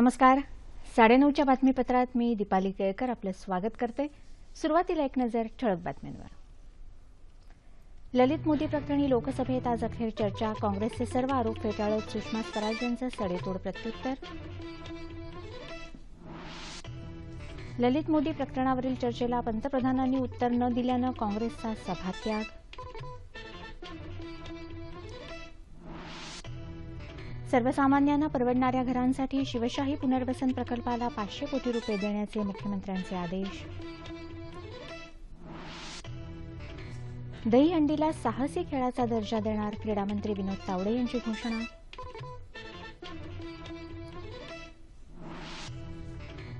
नमस्कार. साडेनऊच्या बातमीपत्रात मी दीपाली केळकर आपलं स्वागत करते. सुरुवातीला एक नजर ठळक बातम्यांवर. ललित मोदी प्रकरणी लोकसभेत आज अखेर चर्चा. काँग्रेसचे सर्व आरोप फेटाळत सुषमा स्वराज यांचं सडेतोड प्रत्युत्तर. ललित मोदी प्रकरणावरील चर्चेला पंतप्रधानांनी उत्तर न दिल्यानं काँग्रेसचा सभात्याग. सर्वसामान्यांना परवडणाऱ्या घरांसाठी शिवशाही पुनर्वसन प्रकल्पाला पाचशे कोटी रुपये देण्याचे मुख्यमंत्र्यांचे आदेश. दहीहंडीला साहसी खेळाचा दर्जा देणार क्रीडामंत्री विनोद तावडे यांची घोषणा.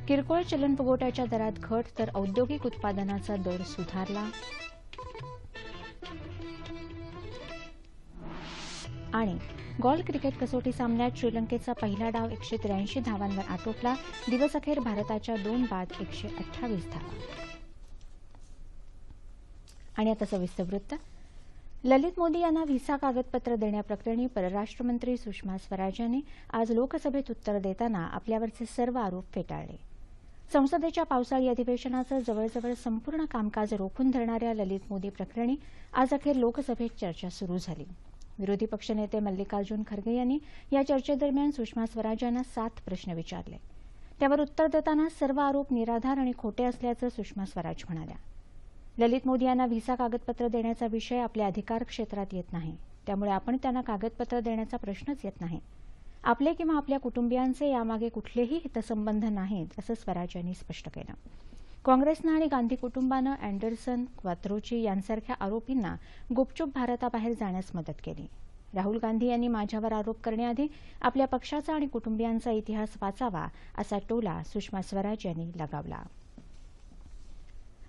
किरकोळ चलनफुगवट्याच्या दरात घट तर औद्योगिक उत्पादनाचा दर सुधारला. आणि गॉल क्रिकेट कसोटी सामन्यात श्रीलंकेचा पहिला डाव एकशे त्र्याऐंशी धावांवर आटोपला. दिवसअखेर भारताच्या दोन बाद एकशे अठ्ठावीस धावा. आणि आता सविस्तर वृत्त. ललित मोदी यांना व्हिसा कागदपत्र देण्याप्रकरणी परराष्ट्र मंत्री सुषमा स्वराज यांनी आज लोकसभेत उत्तर देताना आपल्यावरचे सर्व आरोप फेटाळले. संसदेच्या पावसाळी अधिवेशनाचं जवळजवळ संपूर्ण कामकाज रोखून धरणाऱ्या ललित मोदी प्रकरणी आज अखेर लोकसभेत चर्चा सुरू झाली. विरोधी पक्षनेते मल्लिकार्जुन खरगे यांनी या चर्चेदरम्यान सुषमा स्वराज यांना सात प्रश्न विचारले. त्यावर उत्तर देताना सर्व आरोप निराधार आणि खोटे असल्याचं सुषमा स्वराज म्हणाल्या. ललित मोदी यांना व्हिसा कागदपत्र देण्याचा विषय आपल्या अधिकार क्षेत्रात येत नाही. त्यामुळे आपण त्यांना कागदपत्र देण्याचा प्रश्नच येत नाही. आपले किंवा आपल्या कुटुंबियांचे यामागे कुठलेही हितसंबंध नाहीत असं स्वराज यांनी स्पष्ट केलं. काँग्रेसनं आणि गांधी कुटुंबानं अँडरसन क्वात्रोची यांसारख्या आरोपींना गुपचूप भारताबाहेर जाण्यास मदत केली. राहुल गांधी यांनी माझ्यावर आरोप करण्याआधी आपल्या पक्षाचा आणि कुटुंबियांचा इतिहास वाचावा असा टोला सुषमा स्वराज यांनी लगावला.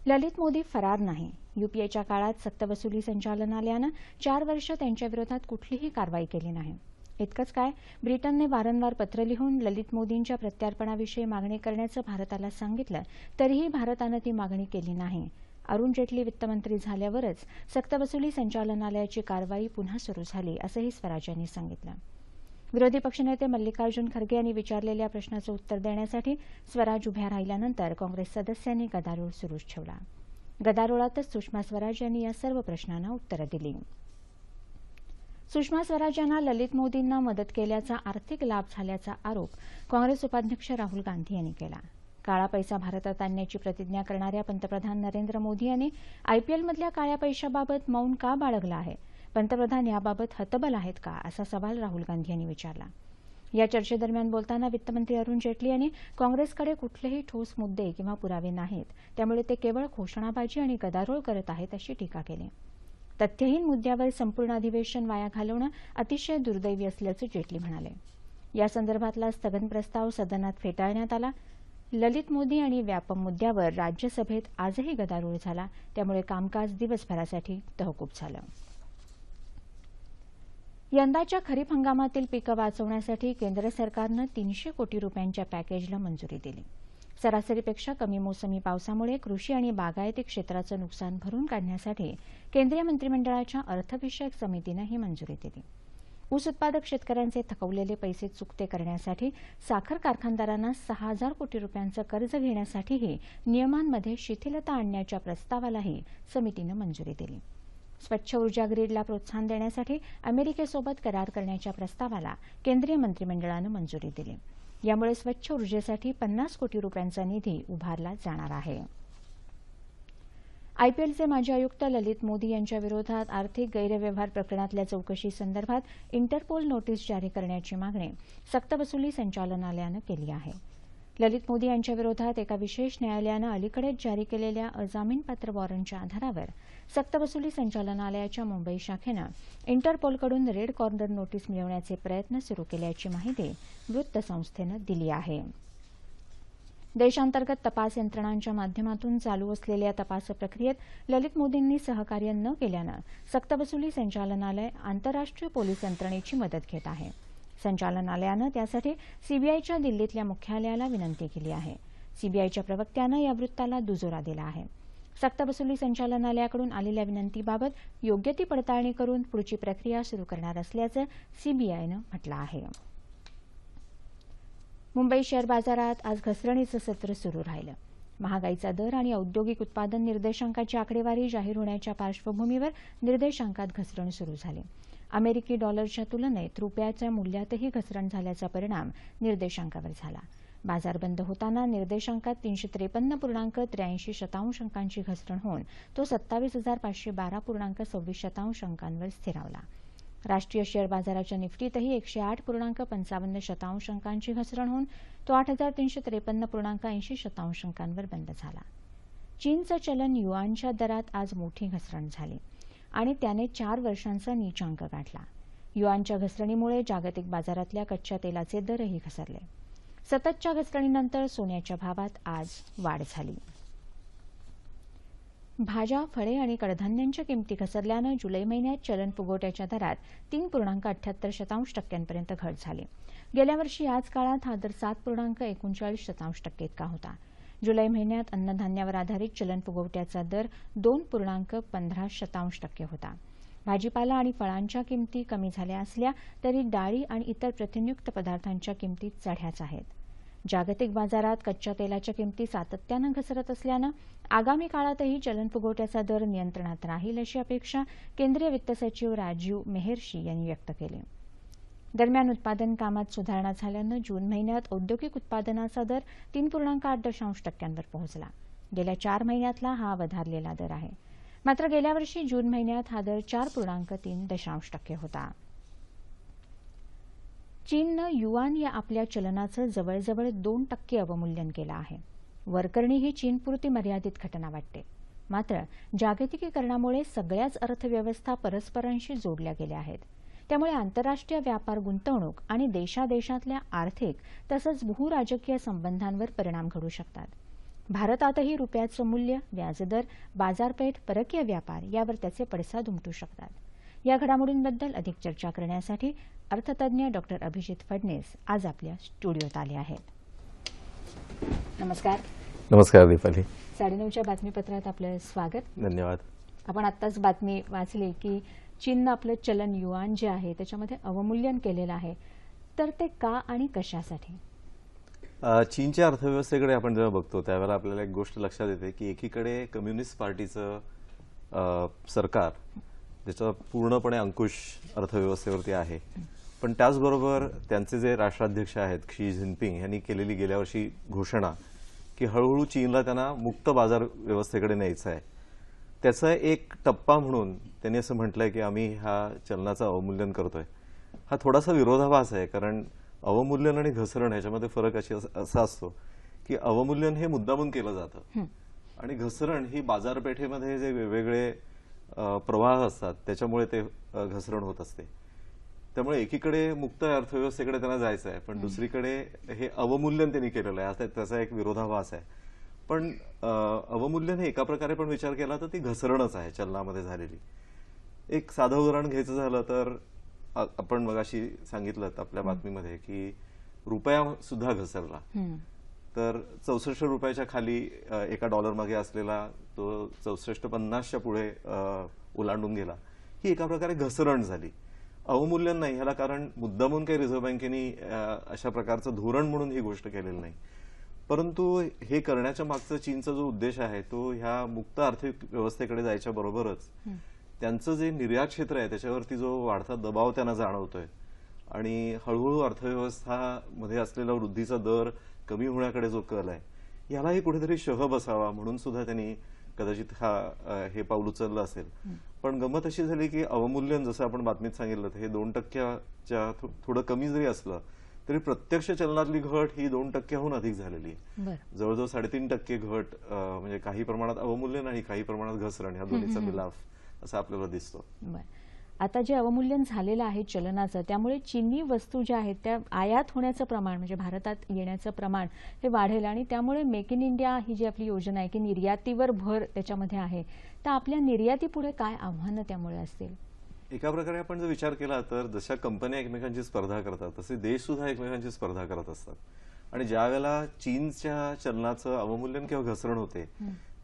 ललित मोदी फरार नाही. युपीएच्या काळात सक्तवसुली संचालनालयानं चार वर्ष त्यांच्याविरोधात कुठलीही कारवाई केली नाही. इतकंच काय? ब्रिटनने वारंवार पत्र लिहून ललित मोदींच्या प्रत्यार्पणाविषयी मागणी करण्याचं भारताला सांगितलं तरीही भारतानं ती मागणी केली नाही. अरुण जेटली वित्तमंत्री झाल्यावरच सक्तवसुली संचालनालयाची कारवाई पुन्हा सुरू झाली असंही स्वराज यांनी सांगितलं. विरोधी पक्षनेते मल्लिकार्जुन खरगे यांनी विचारलेल्या प्रश्नाचं उत्तर देण्यासाठी स्वराज उभ्या राहिल्यानंतर काँग्रेस सदस्यांनी गदारोळ सुरूच ठेवला. गदारोळातच सुषमा स्वराज यांनी या सर्व प्रश्नांना उत्तरं दिली. सुषमा स्वराज यांना ललित मोदींना मदत केल्याचा आर्थिक लाभ झाल्याचा आरोप काँग्रेस उपाध्यक्ष राहुल गांधी यांनी केला. काळा पैसा भारतात आणण्याची प्रतिज्ञा करणाऱ्या पंतप्रधान नरेंद्र मोदी यांनी आयपीएलमधल्या काळ्या पैशाबाबत मौन का बाळगलं आहे? पंतप्रधान याबाबत हतबल आहेत का? असा सवाल राहुल गांधी यांनी विचारला. या चर्चेदरम्यान बोलताना वित्तमंत्री अरुण जेटली यांनी काँग्रेसकडे कुठलेही ठोस मुद्दे किंवा पुरावे नाहीत. त्यामुळे ते केवळ घोषणाबाजी आणि गदारोळ करत आहेत अशी टीका केली. तथ्यहीन मुद्द्यावर संपूर्ण अधिवेशन वाया घालवणं अतिशय दुर्दैवी असल्याचं जेटली म्हणाले. या संदर्भातला स्थगन प्रस्ताव सदनात फेटाळण्यात आला. ललित मोदी आणि व्यापम मुद्द्यावर राज्यसभेत आजही गदारोळ झाला. त्यामुळे कामकाज दिवसभरासाठी तहकूब झालं. यंदाच्या खरीप हंगामातील पिकं वाचवण्यासाठी केंद्र सरकारनं तीनशे कोटी रुपयांच्या पॅकेजला मंजुरी दिली. सरासरीपेक्षा कमी मोसमी पावसामुळे कृषी आणि बागायती क्षेत्राचं नुकसान भरून काढण्यासाठी केंद्रीय मंत्रिमंडळाच्या अर्थविषयक समितीनं ही मंजुरी दिली. ऊस उत्पादक शेतकऱ्यांचे थकवलेले पैसे चुकते करण्यासाठी साखर कारखानदारांना सहा हजार कोटी रुपयांचं कर्ज घेण्यासाठीही नियमांमध्ये शिथिलता आणण्याच्या प्रस्तावालाही समितीनं मंजुरी दिली. स्वच्छ ऊर्जा ग्रीडला प्रोत्साहन देण्यासाठी अमेरिकेसोबत करार करण्याच्या प्रस्तावाला केंद्रीय मंत्रिमंडळानं मंजुरी दिली. यामुळे स्वच्छ ऊर्जेसाठी पन्नास कोटी रुपयांचा निधी उभारला जाणार आहे. आयपीएलचे माजी आयुक्त ललित मोदी यांच्या विरोधात आर्थिक गैरव्यवहार प्रकरणातल्या चौकशी संदर्भात इंटरपोल नोटीस जारी करण्याची मागणी सक्तवसुली संचालनालयानं केली आहे. ललित मोदी यांच्या विरोधात एका विशेष न्यायालयानं अलीकडेच जारी केलेल्या अजामीनपात्र वॉरंटच्या आधारावर सक्तवसुली संचालनालयाच्या मुंबई शाखेनं इंटरपोलकडून रेड कॉर्नर नोटीस मिळवण्याचे प्रयत्न सुरू केल्याची माहिती वृत्तसंस्थेनं दिली आहे. देशांतर्गत तपास यंत्रणांच्या माध्यमातून चालू असलेल्या तपास प्रक्रियेत ललित मोदींनी सहकार्य न केल्यानं सक्तवसुली संचालनालय आंतरराष्ट्रीय पोलीस यंत्रणेची मदत घेत आहे. संचालनालयानं त्यासाठी सीबीआयच्या दिल्लीतल्या मुख्यालयाला विनंती केली आहे. सीबीआयच्या प्रवक्त्यानं या वृत्ताला दुजोरा दिला आहे. सक्तवसुली संचालनालयाकडून आलेल्या विनंतीबाबत योग्य ती पडताळणी करून पुढची प्रक्रिया सुरू करणार असल्याचं सीबीआयनं म्हटलं आहे. मुंबई शेअर बाजारात आज घसरणीचं सत्र सुरू राहिलं. महागाईचा दर आणि औद्योगिक उत्पादन निर्देशांकाची आकडेवारी जाहीर होण्याच्या पार्श्वभूमीवर निर्देशांकात घसरण सुरू झाली. अमेरिकी डॉलरच्या तुलनेत रुपयाच्या मूल्यातही घसरण झाल्याचा परिणाम निर्देशांकावर झाला. बाजार बंद होताना निर्देशांकात तीनशे त्रेपन्न पूर्णांक त्र्याऐंशी शतांश अंकांची घसरण होऊन तो सत्तावीस हजार पाचशे बारा पूर्णांक सव्वीस शतांश अंकांवर स्थिरावला. राष्ट्रीय शेअर बाजाराच्या निफ्टीतही एकशे आठ पूर्णांक पंचावन्न शतांश अंकांची घसरण होऊन तो आठ हजार तीनशे त्रेपन्न पूर्णांक ऐंशी शतांश अंकांवर बंद झाला. चीनचं चलन युआनच्या दरात आज मोठी घसरण झाली. आणि त्याने चार वर्षांचा नीचांक गाठला. युआनच्या घसरणीमुळे जागतिक बाजारातल्या कच्च्या तेलाचे दरही घसरले. सततच्या घसरणीनंतर सोन्याच्या भावात आज वाढ झाली. भाज्या फळे आणि कडधान्यांच्या किमती घसरल्यानं जुलै महिन्यात चलन फुगवट्याच्या दरात तीन पूर्णांक अठ्याहत्तर शतांश टक्क्यांपर्यंत घट झाली. गेल्या वर्षी याच काळात हा दर सात पूर्णांक एकोणचाळीस शतांश टक्के इतका होता. जुलै महिन्यात अन्नधान्यावर आधारित चलन फुगवट्याचा दर दोन पूर्णांक पंधरा शतांश टक्के होता. भाजीपाला आणि फळांच्या किमती कमी झाल्या असल्या तरी डाळी आणि इतर प्रथिनयुक्त पदार्थांच्या किमती चढ्याच आहेत. जागतिक बाजारात कच्च्या तेलाच्या किमती सातत्यानं घसरत असल्यानं आगामी काळातही चलन फुगवट्याचा दर नियंत्रणात राहील अशी अपेक्षा केंद्रीय वित्त सचिव राजीव मेहर्षी यांनी व्यक्त केली. दरम्यान उत्पादन कामात सुधारणा झाल्यानं जून महिन्यात औद्योगिक उत्पादनाचा दर तीन पूर्णांक आठ दशांश टक्क्यांवर पोहोचला. गेल्या चार महिन्यातला हा वधारलेला दर आहे. मात्र गेल्या वर्षी जून महिन्यात हा दर चार पूर्णांक तीन दशांश टक्के होता. चीननं युआन या आपल्या चलनाचं जवळजवळ दोन टक्के अवमूल्यन केलं आहे. वरकरणी ही चीनपुरती मर्यादित घटना वाटते. मात्र जागतिकीकरणामुळे सगळ्याच अर्थव्यवस्था परस्परांशी जोडल्या गेल्या आहेत. त्यामुळे आंतरराष्ट्रीय व्यापार गुंतवणूक आणि देशादेशातल्या आर्थिक तसंच भूराजकीय संबंधांवर परिणाम घडू शकतात. भारतातही रुपयाचं मूल्य व्याजदर बाजारपेठ परकीय व्यापार यावर त्याचे पडसाद उमटू शकतात. या घडामोडींबद्दल अधिक चर्चा करण्यासाठी अर्थतज्ञ डॉक्टर अभिजित फडणीस आज आपल्या स्टुडिओत आले आहेत. नमस्कार. नमस्कार दीपाली. साडेनऊच्या बातमीपत्रात आपलं स्वागत. धन्यवाद. आपण आत्ताच बातमी वाचली की चीननं आपलं चलन युआन जे आहे त्याच्यामध्ये अवमूल्यन केलेलं आहे. तर ते का आणि कशासाठी? चीनच्या अर्थव्यवस्थेकडे आपण जेव्हा बघतो त्यावेळेला आपल्याला एक गोष्ट लक्षात येते की एकीकडे कम्युनिस्ट पार्टीचं सरकार ज्याचा पूर्णपणे अंकुश अर्थव्यवस्थेवरती आहे. पण त्याचबरोबर त्यांचे जे राष्ट्राध्यक्ष आहेत क्षी जिनपिंग यांनी केलेली गेल्या वर्षी घोषणा की हळूहळू चीनला त्यांना मुक्त बाजार व्यवस्थेकडे न्यायचं आहे. त्याचा एक टप्पा म्हणून त्यांनी असं म्हटलंय की आम्ही ह्या चलनाचं अवमूल्यन करतोय. हा थोडासा विरोधाभास आहे कारण अवमूल्यन आणि घसरण ह्याच्यामध्ये फरक अशी असा असतो की अवमूल्यन हे मुद्दामून केलं जातं. आणि घसरण ही बाजारपेठेमध्ये जे वेगवेगळे प्रवाह असतात त्याच्यामुळे ते घसरण होत असते. त्यामुळे एकीकडे मुक्त अर्थव्यवस्थेकडे त्यांना जायचं आहे पण दुसरीकडे हे अवमूल्यन त्यांनी केलेलं आहे. त्याचा एक विरोधाभास आहे. पण अवमूल्यन हे एका प्रकारे पण विचार केला तर ती घसरणच आहे चलनामध्ये झालेली. एक साधं उदाहरण घ्यायचं झालं तर आपण मगाशी सांगितलं आपल्या बातमीमध्ये की रुपया सुद्धा घसरला. हं. तर चौसष्ट रुपयाच्या खाली एका डॉलर मागे असलेला तो चौसष्ट पन्नासच्या पुढे ओलांडून गेला. ही एका प्रकारे घसरण झाली. अवमूल्यन नाही ह्याला कारण मुद्दामून काही रिझर्व्ह बँकेने अशा प्रकारचं धोरण म्हणून ही गोष्ट केलेली नाही. परंतु हे करण्याच्या मागचा चीनचा जो उद्देश आहे तो ह्या मुक्त आर्थिक व्यवस्थेकडे जायच्या बरोबरच त्यांचं जे निर्यात क्षेत्र आहे त्याच्यावरती जो वाढता दबाव त्यांना जाणवतोय. आणि हळूहळू अर्थव्यवस्था मध्ये असलेला वृद्धीचा दर कमी होण्याकडे जो कल आहे यालाही कुठेतरी शह बसावा म्हणून सुद्धा त्यांनी कदाचित हा हे पाऊल उचललं असेल. पण गंमत अशी झाली की अवमूल्यन जसं आपण बातमीत सांगितलं हे दोन टक्क्याच्या थोडं कमी जरी असलं तरी प्रत्यक्ष चलनातली घट ही दोन टक्क्याहून अधिक झालेली आहे. जवळजवळ साडेतीन टक्के घट म्हणजे काही प्रमाणात अवमूल्यन आणि काही प्रमाणात घसरण ह्या दोन्हीचा मिलाफ असा आपल्याला दिसतो. आता जे अवमूल्यन झालेलं आहे चलनाचं त्यामुळे चीनी वस्तू ज्या आहेत त्या आयात होण्याचं प्रमाण म्हणजे भारतात येण्याचं प्रमाण हे वाढेल आणि त्यामुळे मेक इन इंडिया ही जी आपली योजना आहे की निर्यातीवर भर त्याच्यामध्ये आहे तर आपल्या निर्यातीपुढे काय आव्हानं त्यामुळे असतील? एका प्रकारे आपण जर विचार केला तर जशा कंपन्या एकमेकांची स्पर्धा करतात तसे देश सुद्धा एकमेकांची स्पर्धा करत असतात. आणि ज्या वेळेला चीनच्या चलनाचं अवमूल्यन किंवा घसरण होते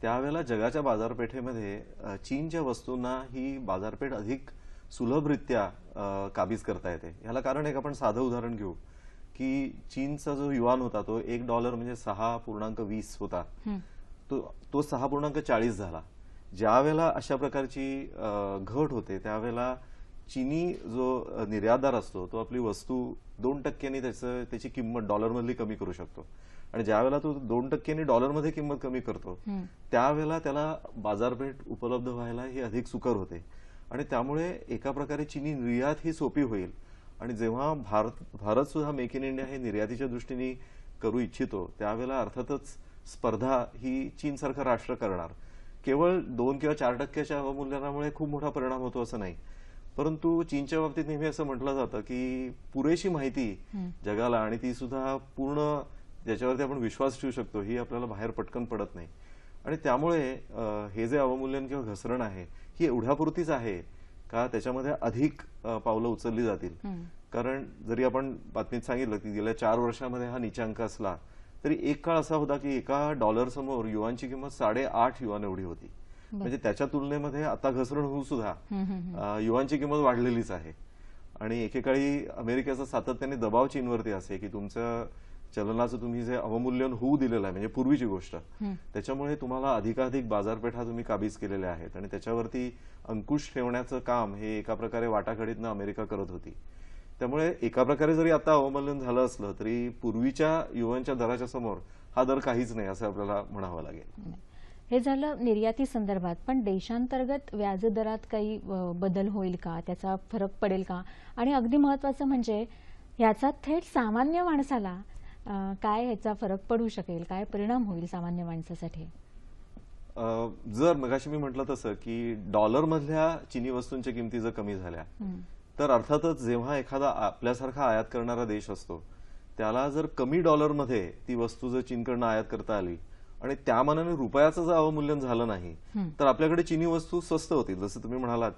त्यावेळेला जगाच्या बाजारपेठेमध्ये चीनच्या वस्तूंना ही बाजारपेठ अधिक सुलभरित्या काबीज करता येते. ह्याला कारण एक आपण साधं उदाहरण घेऊ की चीनचा जो युआन होता तो एक डॉलर म्हणजे सहा पूर्णांक वीस होता. तो तो सहा पूर्णांक चाळीस झाला. ज्या वेळेला अशा प्रकारची घट होते त्यावेळेला चीनी जो निर्यातदार असतो तो आपली वस्तू दोन टक्क्यांनी त्याचं त्याची किंमत डॉलरमधली कमी करू शकतो. आणि ज्या वेळेला तो दोन टक्क्यांनी डॉलरमध्ये किंमत कमी करतो. त्यावेळेला त्याला बाजारपेठ उपलब्ध व्हायला ही अधिक सुकर होते. आणि त्यामुळे एका प्रकारे चीनी निर्यात ही सोपी होईल. आणि जेव्हा भारत भारत सुद्धा मेक इन इंडिया हे निर्यातीच्या दृष्टीने करू इच्छितो त्यावेळेला अर्थातच स्पर्धा ही चीनसारखं राष्ट्र करणार. केवळ दोन किंवा चार टक्क्याच्या अवमूल्यनामुळे खूप मोठा परिणाम होतो असं नाही परंतु चीनच्या बाबतीत नेहमी असं म्हटलं जातं की पुरेशी माहिती. जगाला आणि ती सुद्धा पूर्ण ज्याच्यावरती आपण विश्वास ठेवू शकतो ही आपल्याला बाहेर पटकन पडत नाही आणि त्यामुळे हे जे अवमूल्यन किंवा घसरण आहे ही एवढ्यापुरतीच आहे का त्याच्यामध्ये अधिक पावलं उचलली जातील. कारण जरी आपण बातमीत सांगितलं की गेल्या चार वर्षामध्ये हा नीचांक असला तरी एक काळ असा होता की एका डॉलर समोर युवांची किंमत साडेआठ युवान एवढी होती. म्हणजे त्याच्या तुलनेमध्ये आता घसरण होऊन सुद्धा युवांची किंमत वाढलेलीच आहे. आणि एकेकाळी अमेरिकेचा सातत्याने दबाव चीनवरती असे की तुमचं चलनाचं तुम्ही जे अवमूल्यन होऊ दिलेलं आहे म्हणजे पूर्वीची गोष्ट. त्याच्यामुळे तुम्हाला अधिकाधिक बाजारपेठा तुम्ही काबीज केलेल्या आहेत. आणि त्याच्यावरती अंकुश ठेवण्याचं काम हे एका प्रकारे वाटाघडीतनं अमेरिका करत होती. त्यामुळे एका प्रकारे जरी आता अवमूल्यन झालं असलं तरी पूर्वीच्या युवांच्या दराच्या समोर हा दर काहीच नाही असं आपल्याला म्हणावं लागेल. हे झालं निर्याती संदर्भात पण देशांतर्गत व्याजदरात काही बदल होईल का? त्याचा फरक पडेल का? आणि अगदी महत्वाचं म्हणजे याचा थेट सामान्य माणसाला काय ह्याचा फरक पडू शकेल? काय परिणाम होईल सामान्य माणसासाठी? जर मगाशी मी म्हटलं तसं की डॉलरमधल्या चिनी वस्तूंच्या किमती जर कमी झाल्या. तर अर्थातच जेव्हा एखादा आपल्यासारखा आयात करणारा देश असतो त्याला जर कमी डॉलरमध्ये ती वस्तू जर चीनकडनं आयात करता आली आणि त्या मानाने रुपयाचं जर अवमूल्यन झालं नाही. तर आपल्याकडे चिनी वस्तू स्वस्त होतील जसं तुम्ही म्हणालात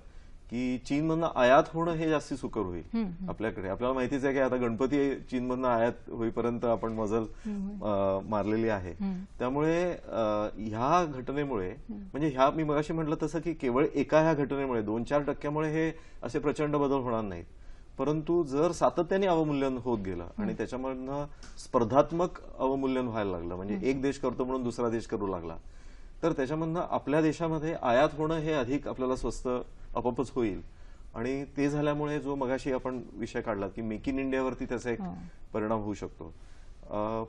की चीनमधनं आयात होणं हे जास्ती सुकर होईल. आपल्याकडे. आपल्याला माहितीच आहे की आता गणपती चीनमधनं आयात होईपर्यंत आपण मजल मारलेली आहे. त्यामुळे ह्या घटनेमुळे म्हणजे ह्या मी मगाशी म्हटलं तसं की केवळ एका ह्या घटनेमुळे दोन चार टक्क्यामुळे हे असे प्रचंड बदल होणार नाहीत. परंतु जर सातत्याने अवमूल्यन होत गेलं आणि त्याच्यामधनं स्पर्धात्मक अवमूल्यन व्हायला लागलं म्हणजे एक देश करतो म्हणून दुसरा देश करू लागला तर त्याच्यामधनं आपल्या देशामध्ये आयात होणं हे अधिक आपल्याला स्वस्त आपोआपच होईल आणि ते झाल्यामुळे जो मगाशी आपण विषय काढला की मेक इन इंडियावरती त्याचा एक हो. परिणाम होऊ शकतो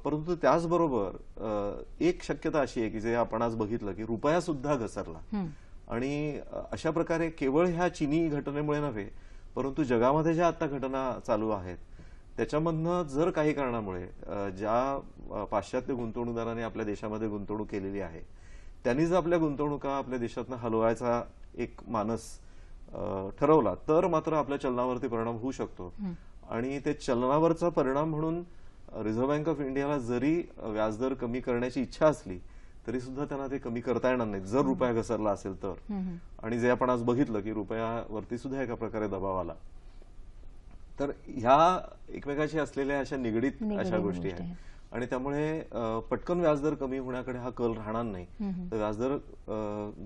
परंतु त्याचबरोबर एक शक्यता अशी आहे की जे आपण आज बघितलं की रुपया सुद्धा घसरला. आणि अशा प्रकारे केवळ ह्या चिनी घटनेमुळे नव्हे परंतु जगामध्ये ज्या आता घटना चालू आहेत त्याच्यामधनं जर काही कारणामुळे ज्या पाश्चात्य गुंतवणूकदारांनी आपल्या देशामध्ये गुंतवणूक केलेली आहे त्यांनी जर आपल्या गुंतवणुका आपल्या देशातनं हलवायचा एक मानस ठरवला तर मात्र आपल्या चलनावरती परिणाम होऊ शकतो. आणि ते चलनावरचा परिणाम म्हणून रिझर्व्ह बँक ऑफ इंडियाला जरी व्याजदर कमी करण्याची इच्छा असली तरी सुद्धा त्यांना ते कमी करता येणार नाही जर रुपया घसरला असेल तर. आणि जे आपण आज बघितलं की रुपयावरती सुद्धा एका प्रकारे दबाव आला. तर ह्या एकमेकाशी असलेल्या अशा निगडीत अशा गोष्टी आहेत. आणि त्यामुळे पटकन व्याजदर कमी होण्याकडे हा कल राहणार नाही. तर व्याजदर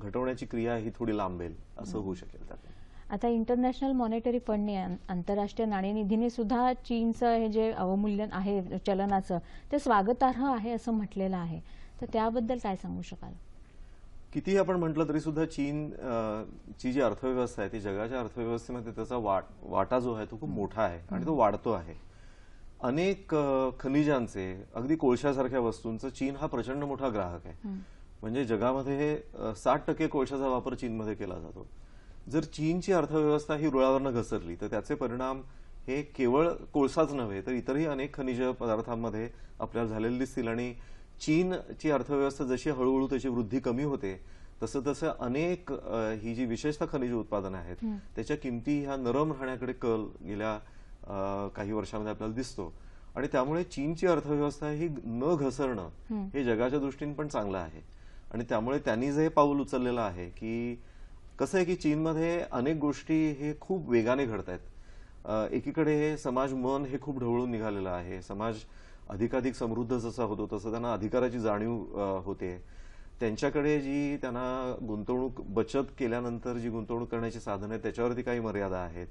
घटवण्याची क्रिया ही थोडी लांबेल असं होऊ शकेल त्यात आता इंटरनॅशनल मॉनिटरी फंडने आंतरराष्ट्रीय नाणेनिधीने सुद्धा चीनचं हे जे अवमूल्यन आहे चलनाचं ते स्वागतार्ह आहे असं म्हटलेलं आहे. तर त्याबद्दल काय सांगू शकाल? कितीही आपण म्हटलं तरी सुद्धा चीन ची जी अर्थव्यवस्था आहे ती जगाच्या अर्थव्यवस्थेमध्ये त्याचा वाट वाटा जो आहे तो खूप मोठा आहे आणि तो वाढतो आहे. अनेक खनिजांचे अगदी कोळशासारख्या वस्तूंचं चीन हा प्रचंड मोठा ग्राहक आहे. म्हणजे जगामध्ये साठ टक्के कोळशाचा वापर चीनमध्ये केला जातो. जर चीनची अर्थव्यवस्था ही रुळावरनं घसरली तर त्याचे परिणाम हे केवळ कोळसाच नव्हे तर इतरही अनेक खनिज पदार्थांमध्ये आपल्याला झालेले दिसतील आणि चीनची अर्थव्यवस्था जशी हळूहळू त्याची वृद्धी कमी होते तसं तसं अनेक ही जी विशेषतः खनिज उत्पादनं आहेत. त्याच्या किमती ह्या नरम राहण्याकडे कल गेल्या काही वर्षामध्ये आपल्याला दिसतो आणि त्यामुळे चीनची अर्थव्यवस्था ही न घसरणं हं. हे जगाच्या दृष्टीने पण चांगलं आहे आणि त्यामुळे त्यांनी जे पाऊल उचललेलं आहे की कसं आहे की चीनमध्ये अनेक गोष्टी हे खूप वेगाने घडत आहेत. एकीकडे हे समाज मन हे खूप ढवळून निघालेलं आहे. समाज अधिकाधिक समृद्ध जसा होतो तसं त्यांना अधिकाराची जाणीव होते. त्यांच्याकडे जी त्यांना गुंतवणूक बचत केल्यानंतर जी गुंतवणूक करण्याची साधनं आहेत त्याच्यावरती काही मर्यादा आहेत.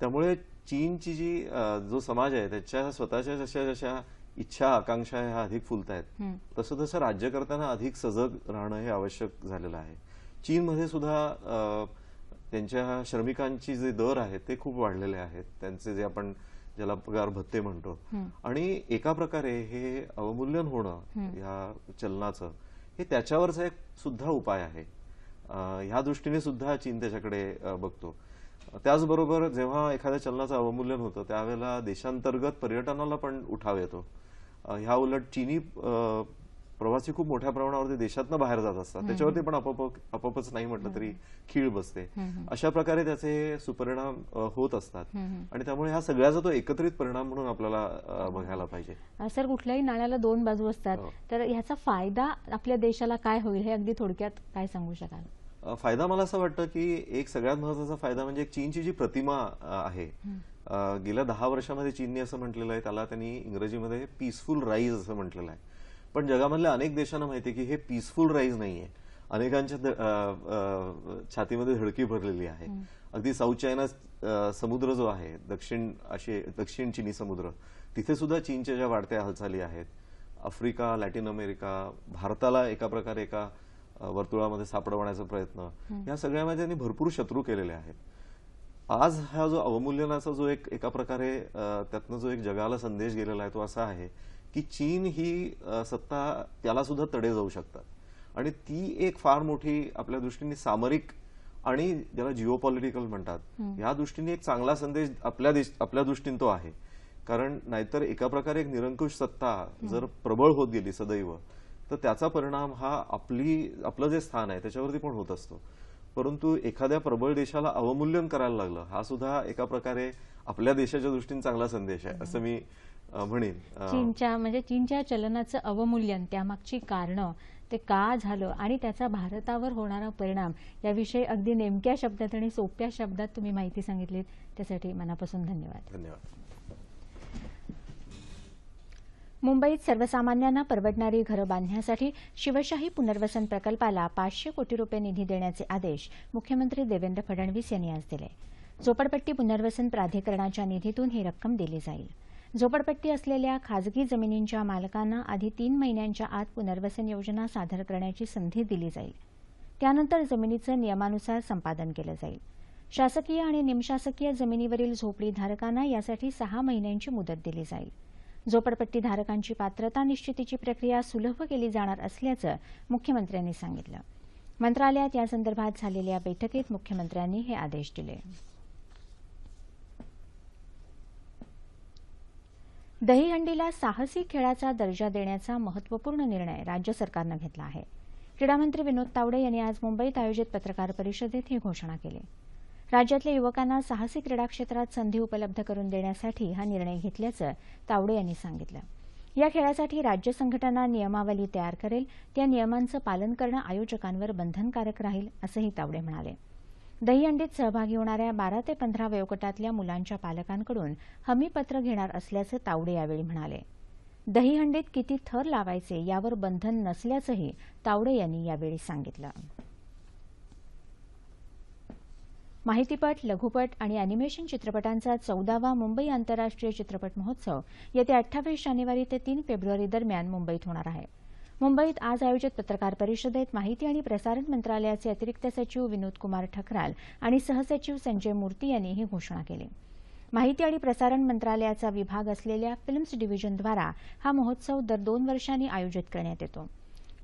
त्यामुळे चीनची जी जो समाज आहे त्याच्या स्वतःच्या जशा जशा इच्छा आकांक्षा ह्या अधिक फुलत आहेत. तसं तसं राजकारत्यांना अधिक सजग राहणं हे आवश्यक झालेलं आहे. चीनमध्ये सुद्धा त्यांच्या श्रमिकांची जे दर आहेत ते खूप वाढलेले आहेत. त्यांचे जे आपण ज्याला पगार भत्ते म्हणतो. आणि एका प्रकारे हे अवमूल्यन होणं या चलनाचं हे त्याच्यावरचा एक सुद्धा उपाय आहे. ह्या दृष्टीने सुद्धा चीन त्याच्याकडे बघतो. त्याचबरोबर जेव्हा एखाद्या चलनाचं अवमूल्यन होतं त्यावेळेला देशांतर्गत पर्यटनाला पण उठाव येतो. ह्या उलट चीनी प्रवासी खूप मोठ्या प्रमाणावरती देशातनं बाहेर जात असतात. त्याच्यावरती पण आपोआप आपोआपच नाही म्हटलं तरी खीळ बसते. अशा प्रकारे त्याचे सुपरिणाम होत असतात. आणि त्यामुळे ह्या सगळ्याचा तो एकत्रित परिणाम म्हणून आपल्याला बघायला पाहिजे. सर कुठल्याही नाण्याला दोन बाजू असतात. हो. तर ह्याचा फायदा आपल्या देशाला काय होईल हे अगदी थोडक्यात काय सांगू शकाल? फायदा मला असं वाटतं की एक सगळ्यात महत्त्वाचा फायदा म्हणजे चीनची जी प्रतिमा आहे. गेल्या दहा वर्षामध्ये चीनने असं म्हटलेलं आहे त्याला त्यांनी इंग्रजीमध्ये पीसफुल राईज असं म्हटलेलं आहे. पण जगामधल्या अनेक देशांना माहिती आहे की हे पीसफुल राईज नाहीये. अनेकांच्या छातीमध्ये धडकी भरलेली आहे. अगदी साऊथ चायना समुद्र जो आहे दक्षिण अशी दक्षिण चीनी समुद्र तिथे सुद्धा चीनच्या ज्या वाढत्या हालचाली आहेत आफ्रिका लॅटिन अमेरिका भारताला एका प्रकारे एका वर्तुळामध्ये सापडवण्याचा प्रयत्न या सगळ्यामध्ये त्यांनी भरपूर शत्रू केलेले आहेत. आज हा जो अवमूल्यनाचा जो एक एका प्रकारे त्यातनं जो एक जगाला संदेश गेलेला आहे तो असा आहे की चीन ही सत्ता त्याला सुद्धा तडे जाऊ शकतात. आणि ती एक फार मोठी आपल्या दृष्टीने सामरिक आणि ज्याला जिओ पॉलिटिकल म्हणतात या दृष्टीने एक चांगला संदेश आपल्या आपल्या दृष्टीने तो आहे. कारण नाहीतर एका प्रकारे एक निरंकुश सत्ता जर प्रबळ होत गेली सदैव तर त्याचा परिणाम हा आपली आपलं जे स्थान आहे त्याच्यावरती पण होत असतो. परंतु एखाद्या प्रबळ देशाला अवमूल्यन करायला लागलं हा सुद्धा एका प्रकारे आपल्या देशाच्या दृष्टीने चांगला संदेश आहे असं मी म्हणेन चीनच्या म्हणजे चीनच्या चलनाचं अवमूल्यन त्यामागची कारणं ते का झालं आणि त्याचा भारतावर होणारा परिणाम याविषयी अगदी नेमक्या शब्दात आणि सोप्या शब्दात तुम्ही माहिती सांगितलीत. त्यासाठी मनापासून धन्यवाद. धन्यवाद. मुंबईत सर्वसामान्यांना परवडणारी घरं बांधण्यासाठी शिवशाही पुनर्वसन प्रकल्पाला पाचशे कोटी रुपये निधी देण्याचे आदेश मुख्यमंत्री देवेंद्र फडणवीस यांनी आज दिले. झोपडपट्टी पुनर्वसन प्राधिकरणाच्या निधीतून ही रक्कम दिली जाईल. झोपडपट्टी असलेल्या खाजगी जमिनींच्या मालकांना आधी तीन महिन्यांच्या आत पुनर्वसन योजना सादर करण्याची संधी दिली जाईल. त्यानंतर जमिनीचं नियमानुसार संपादन केलं जाईल. शासकीय आणि निमशासकीय जमिनीवरील झोपडीधारकांना यासाठी सहा महिन्यांची मुदत दिली जाईल. झोपडपट्टीधारकांची पात्रता निश्चितीची प्रक्रिया सुलभ केली जाणार असल्याचं मुख्यमंत्र्यांनी सांगितलं. मंत्रालयात यासंदर्भात झालेल्या बैठकीत मुख्यमंत्र्यांनी हे आदेश दिले. दहीहंडीला साहसी खेळाचा दर्जा देण्याचा महत्त्वपूर्ण निर्णय राज्य सरकारनं घेतला आहे. क्रीडामंत्री विनोद तावडे यांनी आज मुंबईत आयोजित पत्रकार परिषदेत ही घोषणा केली. राज्यातल्या युवकांना साहसी क्रीडा क्षेत्रात संधी उपलब्ध करून देण्यासाठी हा निर्णय घेतल्याचं तावडे यांनी सांगितलं. या खेळासाठी राज्य संघटना नियमावली तयार करेल त्या नियमांचं पालन करणं आयोजकांवर बंधनकारक राहील असंही तावडे म्हणाले. दहीहंडीत सहभागी होणाऱ्या बारा ते पंधरा वयोगटातल्या मुलांच्या पालकांकडून हमीपत्र घेणार असल्याचं तावडे यावेळी म्हणाले. दहीहंडीत किती थर लावायचे यावर बंधन नसल्याचंही तावडे यांनी यावेळी सांगितलं. माहितीपट लघुपट आणि अॅनिमेशन चित्रपटांचा चौदावा मुंबई आंतरराष्ट्रीय चित्रपट महोत्सव येत्या अठ्ठावीस जानेवारी ते तीन फेब्रुवारी दरम्यान मुंबईत होणार आहे. मुंबईत आज आयोजित पत्रकार परिषदेत माहिती आणि प्रसारण मंत्रालयाचे अतिरिक्त सचिव विनोद कुमार ठकराल आणि सहसचिव संजय मूर्ती यांनी ही घोषणा केली. माहिती आणि प्रसारण मंत्रालयाचा विभाग असलेल्या फिल्म्स डिव्हिजनद्वारा हा महोत्सव दर दोन वर्षांनी आयोजित करण्यात येतो.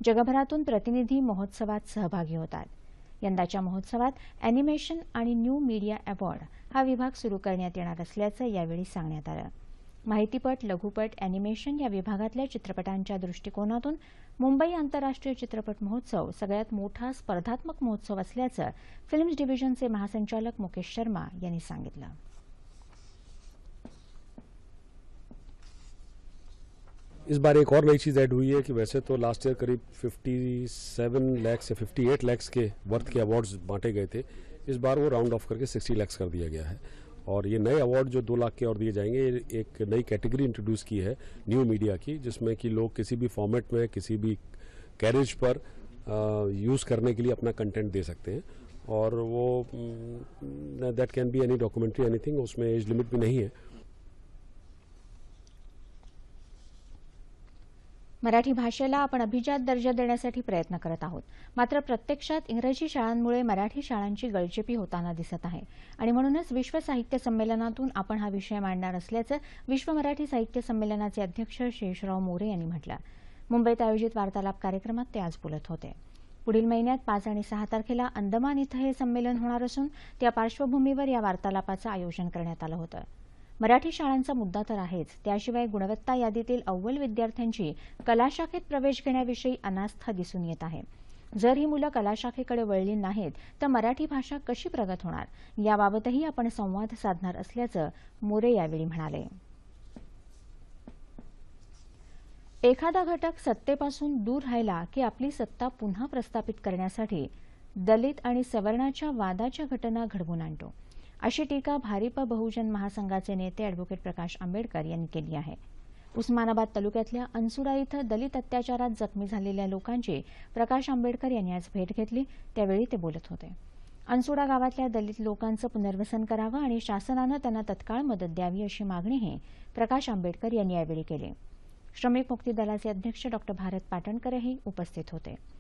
जगभरातून प्रतिनिधी महोत्सवात सहभागी होतात. यंदाच्या महोत्सवात अॅनिमेशन आणि न्यू मीडिया अवॉर्ड हा विभाग सुरू करण्यात येणार असल्याचं यावेळी सांगण्यात आलं. माहितीपट, लघुपट अॅनिमेशन या विभागातल्या चित्रपटांच्या दृष्टिकोनातून मुंबई आंतरराष्ट्रीय चित्रपट महोत्सव सगळ्यात मोठा स्पर्धात्मक महोत्सव असल्याचं फिल्म्स डिव्हिजनचे महासंचालक मुकेश शर्मा यांनी सांगितलं. इस बार एक और नई चीज़ ऐड हुई है कि वैसे तो लास्ट ईयर करीब 57 लैक्स या 58 लैक्स के वर्थ के अवार्ड्स बांटे गए थे। इस बार वो राउंड ऑफ़ करके 60 लैक्स कर दिया गया है। और ये नए अवार्ड जो दो लाख के और दिए जाएँगे एक नई कैटेगरी इंट्रोड्यूस की है न्यू मीडिया की, जिसमें कि लोग किसी भी फॉर्मेट में, किसी भी कैरेज पर यूज़ करने के लिए अपना कंटेंट दे सकते हैं। और वो that can be any documentary anything उसमें एज लिमिट भी नहीं है। मराठी भाषेला आपण अभिजात दर्जा देण्यासाठी प्रयत्न करत आहोत. मात्र प्रत्यक्षात इंग्रजी शाळांमुळे मराठी शाळांची गळचेपी होताना दिसत आहे. आणि म्हणूनच विश्व साहित्य संमेलनातून आपण हा विषय मांडणार असल्याचं विश्व मराठी साहित्य संमेलनाचे अध्यक्ष शेषराव मोरे यांनी म्हटलं. मुंबईत आयोजित वार्तालाप कार्यक्रमात ते आज बोलत होते. पुढील महिन्यात पाच आणि सहा तारखेला अंदमान इथं हे संमेलन होणार असून त्या पार्श्वभूमीवर या वार्तालापाचं आयोजन करण्यात आलं होतं. मराठी शाळांचा मुद्दा तर आहेच. त्याशिवाय गुणवत्ता यादीतील अव्वल विद्यार्थ्यांची कलाशाखेत प्रवेश घेण्याविषयी अनास्था दिसून येत आहे. जर ही मुलं कलाशाखेकडे वळली नाहीत तर मराठी भाषा कशी प्रगत होणार? याबाबतही आपण संवाद साधणार असल्याचं मोरे यावेळी म्हणाले. एखादा घटक सत्तेपासून दूर राहिला की आपली सत्ता पुन्हा प्रस्थापित करण्यासाठी दलित आणि सवर्णाच्या वादाच्या घटना घडवून आणतो. अशी टीका भारिप बहुजन महासंघाचे नेते अॅडव्होकेट प्रकाश आंबेडकर यांनी केली आहे. उस्मानाबाद तालुक्यातल्या अनसुडा इथं दलित अत्याचारात जखमी झालेल्या लोकांची प्रकाश आंबेडकर यांनी आज भेट घेतली. त्यावेळी ते बोलत होते. अनसुडा गावातल्या दलित लोकांचं पुनर्वसन करावं आणि शासनानं त्यांना तत्काळ मदत द्यावी अशी मागणीही प्रकाश आंबेडकर यांनी यावेळी केली. श्रमिक मुक्ती दलाचे अध्यक्ष डॉ भारत पाटणकरही उपस्थित होते.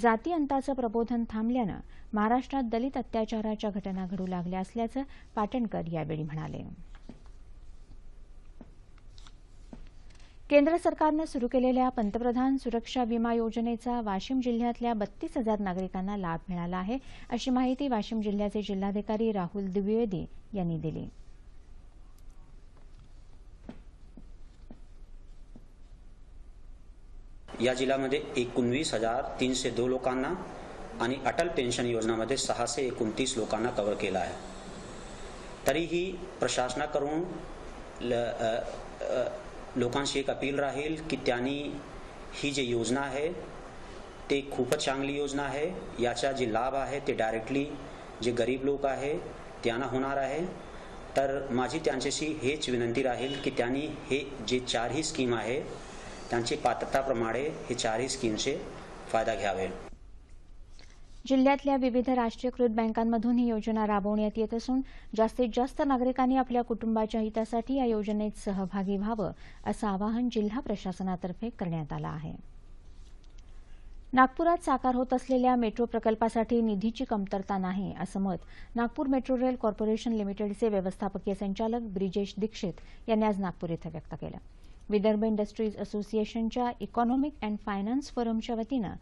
जाती अंताचं प्रबोधन थांबल्यानं महाराष्ट्रात दलित अत्याचाराच्या घटना घडू लागल्या असल्याचं पाटणकर यावेळी म्हणाले. केंद्र सरकारनं सुरू केलेल्या पंतप्रधान सुरक्षा विमा योजनेचा वाशिम जिल्ह्यातल्या बत्तीस हजार नागरिकांना लाभ मिळाला आहे अशी माहिती वाशिम जिल्ह्याचे जिल्हाधिकारी राहुल द्विवेदी यांनी दिली. या जिल्ह्यामध्ये एकोणवीस हजार तीनशे दो लोकांना आणि अटल पेन्शन योजनामध्ये सहाशे एकोणतीस लोकांना कव्हर केलं आहे. तरीही प्रशासनाकडून ल लोकांशी एक अपील राहील की त्यांनी ही जी योजना आहे ते खूपच चांगली योजना आहे. याचा जे लाभ आहे ते डायरेक्टली जे गरीब लोक आहे त्यांना होणार आहे. तर माझी त्यांच्याशी हेच विनंती राहील की त्यांनी हे जे चारही स्कीम आहे त्यांची पात्रताप्रमाणे हे चारही स्कीमचे फायदा घ्यावे. जिल्ह्यातल्या विविध राष्ट्रीयकृत बँकांमधून ही योजना राबवण्यात येत असून जास्तीत जास्त नागरिकांनी आपल्या कुटुंबाच्या हितासाठी या योजनेत सहभागी व्हावं असं आवाहन जिल्हा प्रशासनातर्फे करण्यात आलं आहे. नागपुरात साकार होत असलेल्या मेट्रो प्रकल्पासाठी निधीची कमतरता नाही असं मत नागपूर मेट्रो रेल कॉर्पोरेशन लिमिटेडचे व्यवस्थापकीय संचालक ब्रिजेश दीक्षित यांनी आज नागपूर इथं व्यक्त केलं. विदर्भ इंडस्ट्रीज असोसिएशनच्या इकॉनॉमिक अँड फायनान्स फोरमच्या वतीनं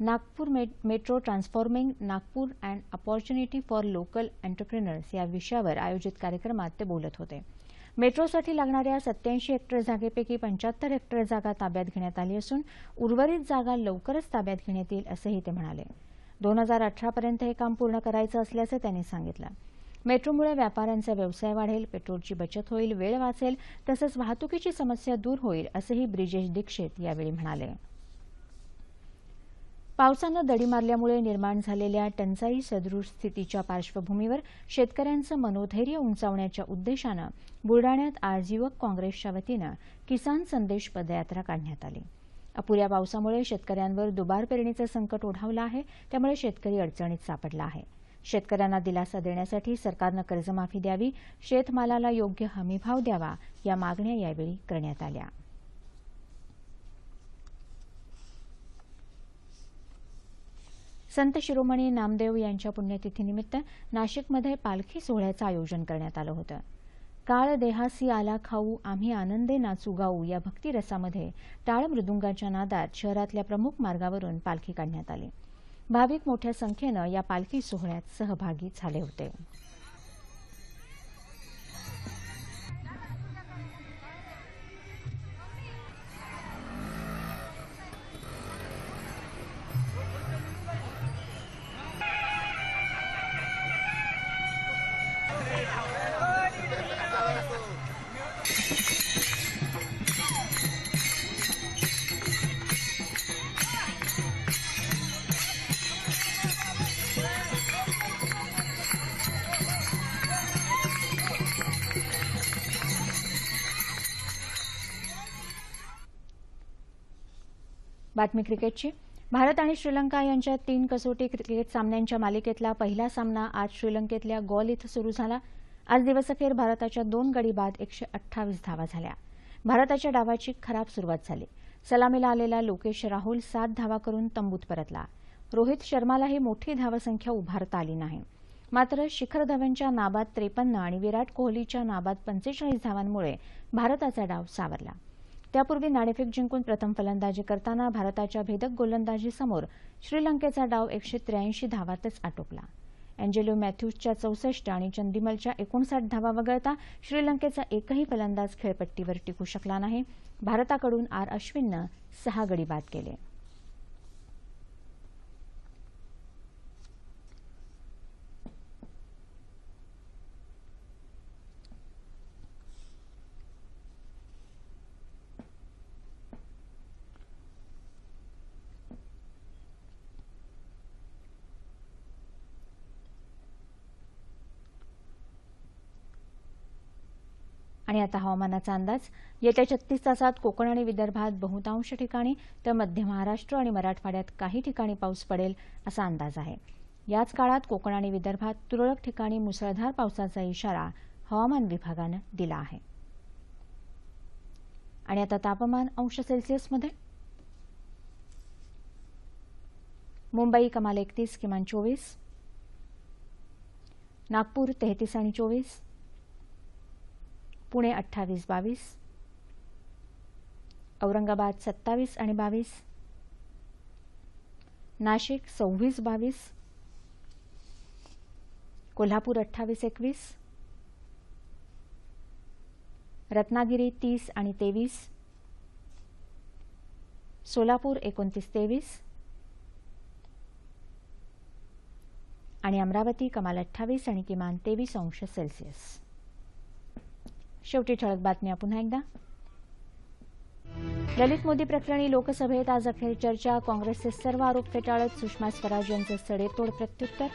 Nagpur metro transforming Nagpur and opportunity for local entrepreneurs या विषयावर आयोजित कार्यक्रमात ते बोलत होते. मेट्रोसाठी लागणाऱ्या सत्याऐंशी हेक्टर जागेपैकी पंच्याहत्तर हेक्टर जागा ताब्यात घेण्यात आली असून उर्वरित जागा लवकरच ताब्यात घेण्यात येईल असंही ते म्हणाले. दोन हजार अठरापर्यंत हे काम पूर्ण करायचं असल्याचं त्यांनी सांगितलं. मेट्रोमुळे व्यापाऱ्यांचा व्यवसाय वाढेल पेट्रोलची बचत होईल वेळ वाचेल तसंच वाहतुकीची समस्या दूर होईल असंही ब्रिजेश दीक्षित यावेळी म्हणाले. पावसानं दडी मारल्यामुळे निर्माण झालेल्या टंचाई सदृश स्थितीच्या पार्श्वभूमीवर शेतकऱ्यांचं मनोधैर्य उंचावण्याच्या उद्देशानं बुलडाण्यात आज युवक काँग्रेसच्या वतीनं किसान संदेश पदयात्रा काढण्यात आली. अपुऱ्या पावसामुळे शेतकऱ्यांवर दुबार पेरणीचं संकट ओढावलं आहे त्यामुळे शेतकरी अडचणीत सापडला आहे. शेतकऱ्यांना दिलासा देण्यासाठी सरकारनं कर्जमाफी द्यावी शेतमालाला योग्य हमीभाव द्यावा या मागण्या यावेळी करण्यात आल्या. संत शिरोमणी नामदेव यांच्या पुण्यतिथीनिमित्त नाशिकमध्ये पालखी सोहळ्याचं आयोजन करण्यात आलं होतं. काळ देहासी आला खाऊ आम्ही आनंदे नाचू गाऊ या भक्तिरसामध्ये टाळ मृदुंगाच्या नादात शहरातल्या प्रमुख मार्गावरून पालखी काढण्यात आली. भाविक मोठ्या संख्येनं या पालखी सोहळ्यात सहभागी झाले होते. बातमी क्रिकेटची. भारत आणि श्रीलंका यांच्या तीन कसोटी क्रिकेट सामन्यांच्या मालिकेतला पहिला सामना आज श्रीलंकेतल्या गॉल इथं सुरू झाला. आज दिवसअखेर भारताच्या दोन गडी बाद एकशे अठ्ठावीस धावा झाल्या. भारताच्या डावाची खराब सुरुवात झाली. सलामीला आलेला लोकेश राहुल सात धावा करून तंबूत परतला. रोहित शर्मालाही मोठी धावसंख्या उभारता आली नाही. मात्र शिखर धवनच्या नाबाद त्रेपन्न आणि विराट कोहलीच्या नाबाद पंचेचाळीस धावांमुळे भारताचा डाव सावरला. त्यापूर्वी नाणेफेक जिंकून प्रथम फलंदाजी करताना भारताच्या भेदक गोलंदाजीसमोर श्रीलंकेचा डाव एकशे त्र्याऐंशी धावातच आटोपला. अँजेलो मॅथ्यूजच्या चौसष्ट आणि चंदिमलच्या एकोणसाठ धावा वगळता श्रीलंकेचा एकही फलंदाज खेळपट्टीवर टिकू शकला नाही. भारताकडून आर अश्विननं सहा गडी बाद केले. आणि आता हवामानाचा अंदाज. येत्या छत्तीस तासात कोकण आणि विदर्भात बहुतांश ठिकाणी तर मध्य महाराष्ट्र आणि मराठवाड्यात काही ठिकाणी पाऊस पडेल असा अंदाज आहे. याच काळात कोकण आणि विदर्भात तुरळक ठिकाणी मुसळधार पावसाचा इशारा हवामान विभागानं दिला आहे. आणि आता तापमान अंश सेल्सिअसमध्ये मुंबई कमाल एकतीस किमान चोवीस. नागपूर तेहतीस आणि चोवीस. पुणे अठ्ठावीस बावीस. औरंगाबाद सत्तावीस आणि बावीस. नाशिक सव्वीस बावीस. कोल्हापूर अठ्ठावीस एकवीस. रत्नागिरी तीस आणि तेवीस. सोलापूर एकोणतीस तेवीस. आणि अमरावती कमाल अठ्ठावीस आणि किमान तेवीस अंश सेल्सिअस. शेवटी ठळक बातम्या पुन्हा एकदा. ललित मोदी प्रकरणी लोकसभेत आज अखेर चर्चा. काँग्रेसचे सर्व आरोप फेटाळत सुषमा स्वराज यांचं सडेतोड प्रत्युत्तर.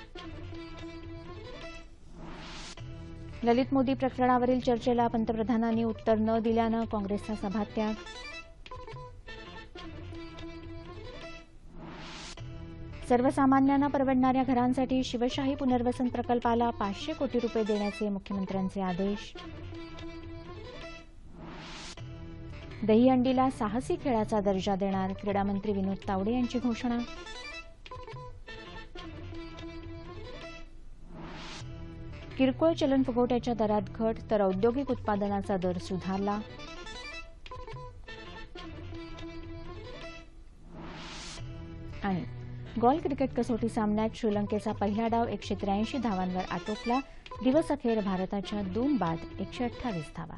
ललित मोदी प्रकरणावरील चर्चेला पंतप्रधानांनी उत्तर न दिल्यानं काँग्रेसचा सभात्याग. सर्वसामान्यांना परवडणाऱ्या घरांसाठी शिवशाही पुनर्वसन प्रकल्पाला पाचशे कोटी रुपये देण्याचे मुख्यमंत्र्यांचे आदेश. दहीहंडीला साहसी खेळाचा दर्जा देणार क्रीडामंत्री विनोद तावडे यांची घोषणा. किरकोळ चलन फुगवट्याच्या दरात घट तर औद्योगिक उत्पादनाचा दर सुधारला. आणि गॉल क्रिकेट कसोटी सामन्यात श्रीलंकेचा पहिला डाव एकशे त्र्याऐंशी धावांवर आटोपला. दिवस अखेर भारताच्या दोन बाद एकशे अठ्ठावीस धावा.